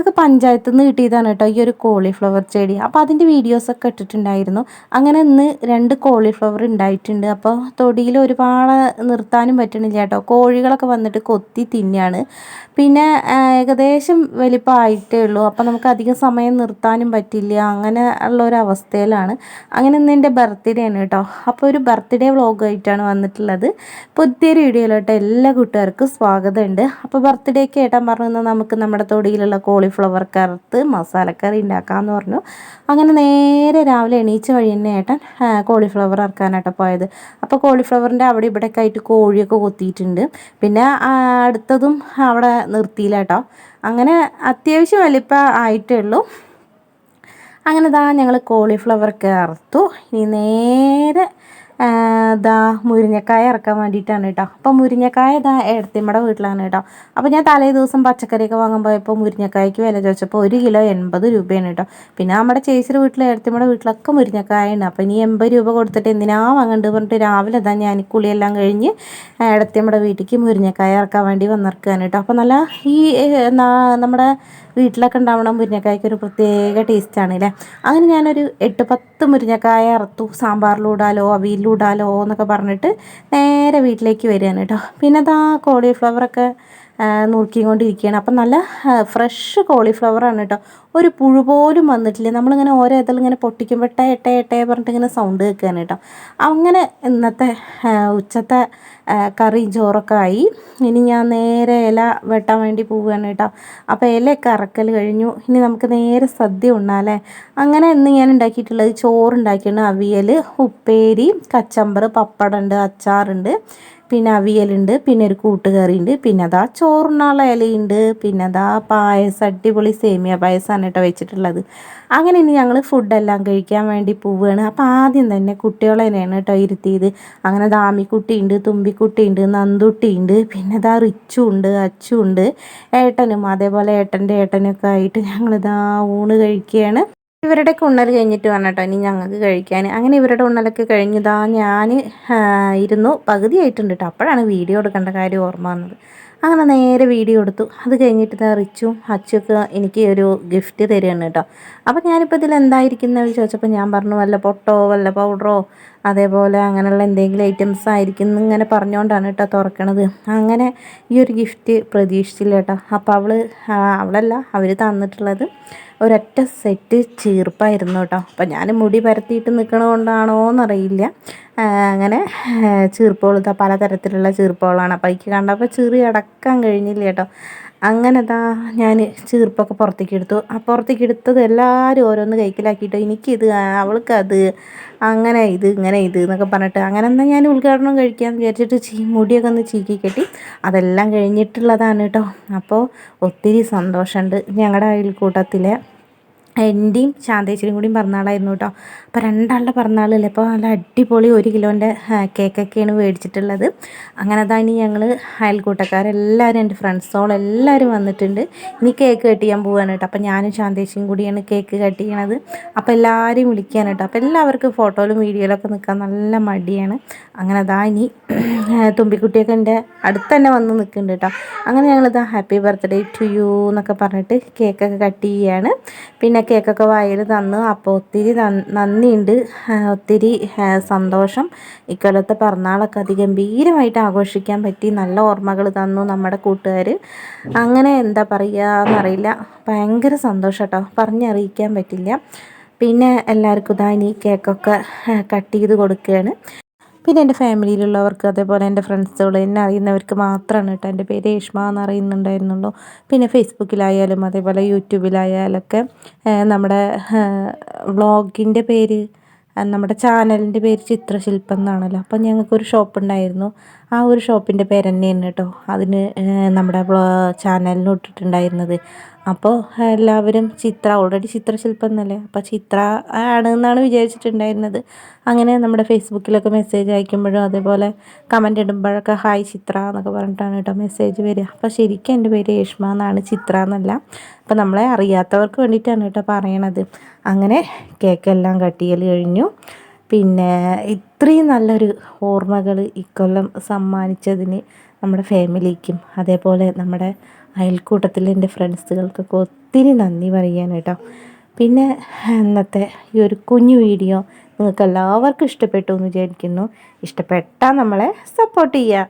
ഞങ്ങൾക്ക് പഞ്ചായത്തിൽ നിന്ന് കിട്ടിയതാണ് കേട്ടോ ഈ ഒരു കോളിഫ്ലവർ ചെടി. അപ്പോൾ അതിന്റെ വീഡിയോസൊക്കെ ഇട്ടിട്ടുണ്ടായിരുന്നു. അങ്ങനെ ഇന്ന് രണ്ട് കോളിഫ്ലവർ ഉണ്ടായിട്ടുണ്ട്. അപ്പോൾ തൊടിയിൽ ഒരുപാട് നിർത്താനും പറ്റണില്ല കേട്ടോ. കോഴികളൊക്കെ വന്നിട്ട് കൊത്തി തിന്നാണ്. പിന്നെ ഏകദേശം വലിപ്പമായിട്ടേ ഉള്ളൂ. അപ്പോൾ നമുക്ക് അധികം സമയം നിർത്താനും പറ്റില്ല. അങ്ങനെ ഉള്ള ഒരു അവസ്ഥയിലാണ്. അങ്ങനെ ഇന്ന് എന്റെ ബർത്ത്ഡേ ആണ് കേട്ടോ. അപ്പോൾ ഒരു ബർത്ത്ഡേ വ്ളോഗായിട്ടാണ് വന്നിട്ടുള്ളത്. പുതിയൊരു വീഡിയോയിലോട്ട് എല്ലാ കൂട്ടുകാർക്കും സ്വാഗതമുണ്ട്. അപ്പോൾ ബർത്ത്ഡേക്ക് ഏട്ടാൻ പറഞ്ഞു നമുക്ക് നമ്മുടെ തൊടിയിലുള്ള കോളിഫ്ലവർ കറുത്ത് മസാലക്കറി ഉണ്ടാക്കാമെന്ന് പറഞ്ഞു. അങ്ങനെ നേരെ രാവിലെ എണീച്ച് വഴി തന്നെ ഏട്ടൻ കോളിഫ്ലവർ ഇറക്കാനായിട്ട് പോയത്. അപ്പോൾ കോളിഫ്ലവറിന്റെ അവിടെ ഇവിടെയൊക്കെ ആയിട്ട് കോഴിയൊക്കെ കൊത്തിയിട്ടുണ്ട്. പിന്നെ അടുത്തതും അവിടെ നിർത്തിയില്ല കേട്ടോ അങ്ങനെ അത്യാവശ്യം വലിപ്പം ആയിട്ടേ ഉള്ളൂ. അങ്ങനെ ഇതാ ഞങ്ങൾ കോളിഫ്ലവർ കറുത്തു ഇനി നേരെ ദാ മുരിങ്ങക്കായ ഇറക്കാൻ വേണ്ടിയിട്ടാണ് കേട്ടോ. അപ്പോൾ മുരിങ്ങക്കായ ദാ ഏടത്തിമ്മയുടെ വീട്ടിലാണ് കേട്ടോ. അപ്പോൾ ഞാൻ തലേ ദിവസം പച്ചക്കറിയൊക്കെ വാങ്ങാൻ പോയപ്പോൾ മുരിങ്ങക്കായ്ക്ക് വില ചോദിച്ചപ്പോൾ ഒരു കിലോ എൺപത് രൂപയാണ് കേട്ടോ. പിന്നെ നമ്മുടെ ചേച്ചിയുടെ വീട്ടിൽ ഏടത്തിമ്മയുടെ വീട്ടിലൊക്കെ മുരിങ്ങക്കായ ഉണ്ട് അപ്പോൾ ഇനി എൺപത് രൂപ കൊടുത്തിട്ട് എന്തിനാ വാങ്ങേണ്ടത് പറഞ്ഞിട്ട് രാവിലെ ദാ ഞാൻ കുളിയെല്ലാം കഴിഞ്ഞ് ഏടത്തിമ്മയുടെ വീട്ടിലേക്ക് മുരിങ്ങക്കായ ഇറക്കാൻ വേണ്ടി വന്നിറക്കുകയാണ് കേട്ടോ. അപ്പോൾ നല്ല ഈ നമ്മുടെ വീട്ടിലൊക്കെ ഉണ്ടാവണം മുരിങ്ങക്കായ്ക്ക് ഒരു പ്രത്യേക ടേസ്റ്റാണ് അല്ലേ? അങ്ങനെ ഞാനൊരു എട്ട് പത്ത് മുരിങ്ങക്കായ ഇറത്തു സാമ്പാറിലൂടാലോ അവിയിലൂടാലോ എന്നൊക്കെ പറഞ്ഞിട്ട് നേരെ വീട്ടിലേക്ക് വരികയാണ് കേട്ടോ. പിന്നെ അതാ കോളിഫ്ലവറൊക്കെ നുറുക്കിക്കൊണ്ടിരിക്കുകയാണ്. അപ്പം നല്ല ഫ്രഷ് കോളിഫ്ലവറാണ് കേട്ടോ. ഒരു പുഴു പോലും വന്നിട്ടില്ല. നമ്മളിങ്ങനെ ഓരോ ഇങ്ങനെ പൊട്ടിക്കുമ്പോൾ ടേ ടേ ടേ പറഞ്ഞിട്ട് ഇങ്ങനെ സൗണ്ട് കേൾക്കുകയാണ് കേട്ടോ. അങ്ങനെ ഇന്നത്തെ ഉച്ചത്തെ കറി ചോറൊക്കെ ആയി. ഇനി ഞാൻ നേരെ ഇല വെട്ടാൻ വേണ്ടി പോവുകയാണ് കേട്ടോ. അപ്പോൾ ഇലയൊക്കെ അറക്കൽ കഴിഞ്ഞു. ഇനി നമുക്ക് നേരെ സദ്യ ഉണ്ണാല്ലേ അങ്ങനെ ഇന്ന് ഞാൻ ഉണ്ടാക്കിയിട്ടുള്ളത് ചോറ് ഉണ്ടാക്കിയാണ് അവിയൽ ഉപ്പേരി കച്ചമ്പർ പപ്പടമുണ്ട് അച്ചാറുണ്ട്. പിന്നെ അവിയലുണ്ട് പിന്നെ ഒരു കൂട്ടുകറിയുണ്ട് പിന്നെ അതാ ചോറിനുള്ള ഇലയുണ്ട് പിന്നെ അതാ പായസം അടിപൊളി സേമിയ പായസമാണ് കേട്ടോ വെച്ചിട്ടുള്ളത്. അങ്ങനെ ഇനി ഞങ്ങൾ ഫുഡെല്ലാം കഴിക്കാൻ വേണ്ടി പോവുകയാണ്. അപ്പോൾ ആദ്യം തന്നെ കുട്ടികളെ തന്നെയാണ് കേട്ടോ ഇരുത്തിയത്. അങ്ങനെ ദാമിക്കുട്ടിയുണ്ട് തുമ്പിക്കുട്ടിയുണ്ട് നന്ദുട്ടിയുണ്ട് പിന്നെ ഇതാ റിച്ചും ഉണ്ട് അച്ചും ഉണ്ട് ഏട്ടനും അതേപോലെ ഏട്ടന്റെ ഏട്ടനൊക്കെ ആയിട്ട് ഞങ്ങളിതാ ഊണ് കഴിക്കുകയാണ്. ഇവരുടെ ഉണ്ണൽ കഴിഞ്ഞിട്ട് വേണം കേട്ടോ ഇനി ഞങ്ങൾക്ക് കഴിക്കാൻ. അങ്ങനെ ഇവരുടെ ഉണ്ണലൊക്കെ കഴിഞ്ഞതാ ഞാൻ ഇരുന്നു. പകുതിയായിട്ടുണ്ട് കേട്ടോ അപ്പോഴാണ് വീഡിയോ എടുക്കേണ്ട കാര്യം ഓർമ്മ വന്നത്. അങ്ങനെ നേരെ വീഡിയോ എടുത്തു. അത് കഴിഞ്ഞിട്ട് റിച്ചും അച്ചുമൊക്കെ എനിക്ക് ഒരു ഗിഫ്റ്റ് തരികയാണ് കേട്ടോ. അപ്പോൾ ഞാനിപ്പോൾ ഇതിൽ എന്തായിരിക്കുന്നതെന്ന് ചോദിച്ചപ്പോൾ ഞാൻ പറഞ്ഞു വല്ല പൊട്ടോ വല്ല പൗഡറോ അതേപോലെ അങ്ങനെയുള്ള എന്തെങ്കിലും ഐറ്റംസ് ആയിരിക്കും ഇങ്ങനെ പറഞ്ഞുകൊണ്ടാണ് കേട്ടോ തുറക്കണത്. അങ്ങനെ ഈ ഒരു ഗിഫ്റ്റ് പ്രതീക്ഷിച്ചില്ല കേട്ടോ. അപ്പോൾ അവൾ അവളല്ല അവർ തന്നിട്ടുള്ളത് ഒരൊറ്റ സെറ്റ് ചീർപ്പായിരുന്നു കേട്ടോ. അപ്പോൾ ഞാൻ മുടി പരത്തിയിട്ട് നിൽക്കണതുകൊണ്ടാണോ എന്നറിയില്ല അങ്ങനെ ചീർപ്പുകൾ പലതരത്തിലുള്ള ചീർപ്പുകളാണ് അപ്പോൾ എനിക്ക് കണ്ടപ്പോൾ ചീറി അടക്കാൻ കഴിഞ്ഞില്ല കേട്ടോ. അങ്ങനെ താ ഞാൻ ചീർപ്പൊക്കെ പുറത്തേക്ക് എടുത്തു. ആ പുറത്തേക്ക് എടുത്തത് എല്ലാവരും ഓരോന്ന് കൈക്കലാക്കിയിട്ടോ എനിക്കിത് അവൾക്കത് അങ്ങനെ ഇത് ഇങ്ങനെ ഇത് എന്നൊക്കെ പറഞ്ഞിട്ട് അങ്ങനെ എന്നാൽ ഞാൻ ഉദ്ഘാടനം കഴിക്കാമെന്ന് വിചാരിച്ചിട്ട് ചീ മുടിയൊക്കെ ഒന്ന് ചീക്കി കെട്ടി അതെല്ലാം കഴിഞ്ഞിട്ടുള്ളതാണ് കേട്ടോ. അപ്പോൾ ഒത്തിരി സന്തോഷമുണ്ട് ഞങ്ങളുടെ അയൽക്കൂട്ടത്തിലെ എന്റെയും ശാന്തേശ്വരിയും കൂടിയും പിറന്നാളായിരുന്നു കേട്ടോ. അപ്പോൾ രണ്ടാളുടെ പിറന്നാളല്ലേ? അപ്പോൾ നല്ല അടിപൊളി ഒരു കിലോന്റെ കേക്കൊക്കെയാണ് മേടിച്ചിട്ടുള്ളത്. അങ്ങനെ ഇനി ഞങ്ങൾ അയൽക്കൂട്ടക്കാരെല്ലാവരും എന്റെ ഫ്രണ്ട്സോളെല്ലാവരും വന്നിട്ടുണ്ട്. ഇനി കേക്ക് കട്ട് ചെയ്യാൻ പോവാണ് കേട്ടോ. അപ്പോൾ ഞാനും ശാന്തേശ്വരിയും കൂടിയാണ് കേക്ക് കട്ട് ചെയ്യണത്. അപ്പോൾ എല്ലാവരെയും വിളിക്കാൻ കേട്ടോ. അപ്പോൾ എല്ലാവർക്കും ഫോട്ടോയിലും വീഡിയോയിലൊക്കെ നിൽക്കാൻ നല്ല മടിയാണ്. അങ്ങനെ അതാ ഇനി തുമ്പിക്കുട്ടിയൊക്കെ എന്റെ അടുത്ത് തന്നെ വന്ന് നിൽക്കുന്നുണ്ട് കേട്ടോ അങ്ങനെ ഞങ്ങളിതാ ഹാപ്പി ബർത്ത്ഡേ ടു യു എന്നൊക്കെ പറഞ്ഞിട്ട് കേക്കൊക്കെ കട്ട് ചെയ്യുകയാണ് പിന്നെ കേക്കൊക്കെ വായിൽ തന്നു അപ്പോൾ ഒത്തിരി നന്ദിയുണ്ട്. ഒത്തിരി സന്തോഷം. ഇക്കൊല്ലത്തെ പിറന്നാളൊക്കെ അതിഗംഭീരമായിട്ട് ആഘോഷിക്കാൻ പറ്റി. നല്ല ഓർമ്മകൾ തന്നു നമ്മുടെ കൂട്ടുകാർ അങ്ങനെ എന്താ പറയുക എന്നറിയില്ല. ഭയങ്കര സന്തോഷം കേട്ടോ പറഞ്ഞറിയിക്കാൻ പറ്റില്ല. പിന്നെ എല്ലാവർക്കും ഇതാ ഇനി കേക്കൊക്കെ കട്ട് ചെയ്ത് കൊടുക്കുകയാണ് പിന്നെ എന്റെ ഫാമിലിയിലുള്ളവർക്ക് അതേപോലെ എന്റെ ഫ്രണ്ട്സുകൾ എന്നെ അറിയുന്നവർക്ക് മാത്രമാണ് കേട്ടോ. എന്റെ പേര് രേഷ്മ എന്ന് അറിയുന്നുണ്ടായിരുന്നുള്ളൂ. പിന്നെ ഫേസ്ബുക്കിലായാലും അതേപോലെ യൂട്യൂബിലായാലൊക്കെ നമ്മുടെ വ്ളോഗിന്റെ പേര് നമ്മുടെ ചാനലിന്റെ പേര് ചിത്രശില്പം എന്നാണല്ലോ. അപ്പം ഞങ്ങൾക്കൊരു ഷോപ്പ് ഉണ്ടായിരുന്നു ആ ഒരു ഷോപ്പിന്റെ പേര് തന്നെയാണ് കേട്ടോ അതിന് നമ്മുടെ ചാനലിന് ഇട്ടിട്ടുണ്ടായിരുന്നത്. അപ്പോൾ എല്ലാവരും ചിത്ര ഓൾറെഡി ചിത്രശില്പം എന്നല്ലേ അപ്പോൾ ചിത്ര ആണ് എന്നാണ് വിചാരിച്ചിട്ടുണ്ടായിരുന്നത്. അങ്ങനെ നമ്മുടെ ഫേസ്ബുക്കിലൊക്കെ മെസ്സേജ് അയക്കുമ്പോഴും അതേപോലെ കമന്റ് ഇടുമ്പോഴൊക്കെ ഹായ് ചിത്ര എന്നൊക്കെ പറഞ്ഞിട്ടാണ് കേട്ടോ മെസ്സേജ് വരിക. അപ്പോൾ ശരിക്കും എന്റെ പേര് യേഷ്മ എന്നാണ് ചിത്ര എന്നല്ല. അപ്പോൾ നമ്മളെ അറിയാത്തവർക്ക് വേണ്ടിയിട്ടാണ് കേട്ടോ പറയണത്. അങ്ങനെ കേക്കെല്ലാം കട്ടിയൽ കഴിഞ്ഞു. പിന്നെ ഇത്രയും നല്ലൊരു ഓർമ്മകൾ ഇക്കൊല്ലം സമ്മാനിച്ചതിന് നമ്മുടെ ഫാമിലിക്കും അതേപോലെ നമ്മുടെ അയൽക്കൂട്ടത്തിൽ എന്റെ ഫ്രണ്ട്സുകൾക്കൊക്കെ ഒത്തിരി നന്ദി പറയാൻ കേട്ടോ. പിന്നെ ഇന്നത്തെ ഈ ഒരു കുഞ്ഞു വീഡിയോ നിങ്ങൾക്ക് എല്ലാവർക്കും ഇഷ്ടപ്പെട്ടു എന്ന് വിചാരിക്കുന്നു. ഇഷ്ടപ്പെട്ടാൽ നമ്മളെ സപ്പോർട്ട് ചെയ്യുക.